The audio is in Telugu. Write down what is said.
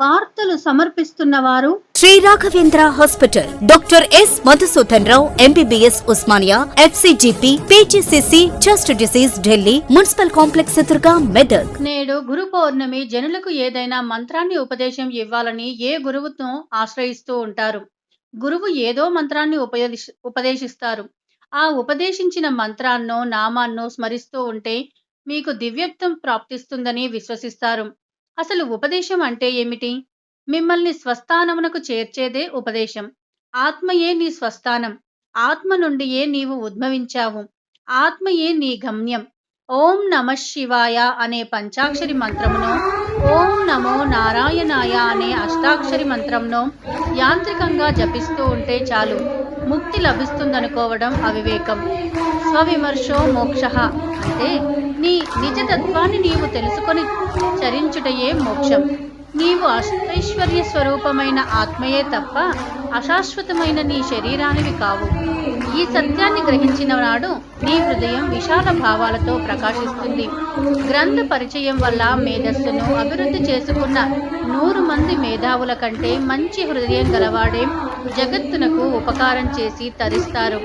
వార్తలు సమర్పిస్తున్న వారు Shri Raghavendra hospital. Doctor S Madhusudan Rao MBBS Osmania FCGP PGCC chest disease Delhi municipal complex ఎదురుగా మెదక్ నేడు గురు పౌర్ణమి జనులకు ఏదైనా మంత్రాన్ని ఉపదేశం ఇవ్వాలని ఏ గురువును ఆశ్రయిస్తూ ఉంటారు? గురువు ఏదో మంత్రాన్ని ఉపదేశ ఉపదేశిస్తారు. ఆ ఉపదేశించిన మంత్రాన్నో నామాన్నో స్మరిస్తూ ఉంటే మీకు దివ్యత్వం ప్రాప్తిస్తుందని విశ్వసిస్తారు. అసలు ఉపదేశం అంటే ఏమిటి? మిమ్మల్ని స్వస్థానమునకు చేర్చేదే ఉపదేశం. ఆత్మయే నీ స్వస్థానం. ఆత్మ నుండియే నీవు ఉద్భవించావు. ఆత్మయే నీ గమ్యం. ఓం నమ శివాయ అనే పంచాక్షరి మంత్రమును ఓం నమో నారాయణాయ అనే అష్టాక్షరి మంత్రంను యాంత్రికంగా జపిస్తూ ఉంటే చాలు. ముక్తి లభిస్తుందనుకోవడం అవివేకం. స్వవిమర్శో మోక్ష. అంటే నీ నిజతత్వాన్ని నీవు తెలుసుకొని చరించుటయే మోక్షం. నీవు అష్టైశ్వర్య స్వరూపమైన ఆత్మయే తప్ప అశాశ్వతమైన నీ శరీరానివి కావు. ఈ సత్యాన్ని గ్రహించిన నాడు నీ హృదయం విశాల భావాలతో ప్రకాశిస్తుంది. గ్రంథ పరిచయం వల్ల మేధస్సును అభివృద్ధి చేసుకున్న నూరు మంది మేధావుల కంటే మంచి హృదయం గలవాడే జగత్తునకు ఉపకారం చేసి తరిస్తారు.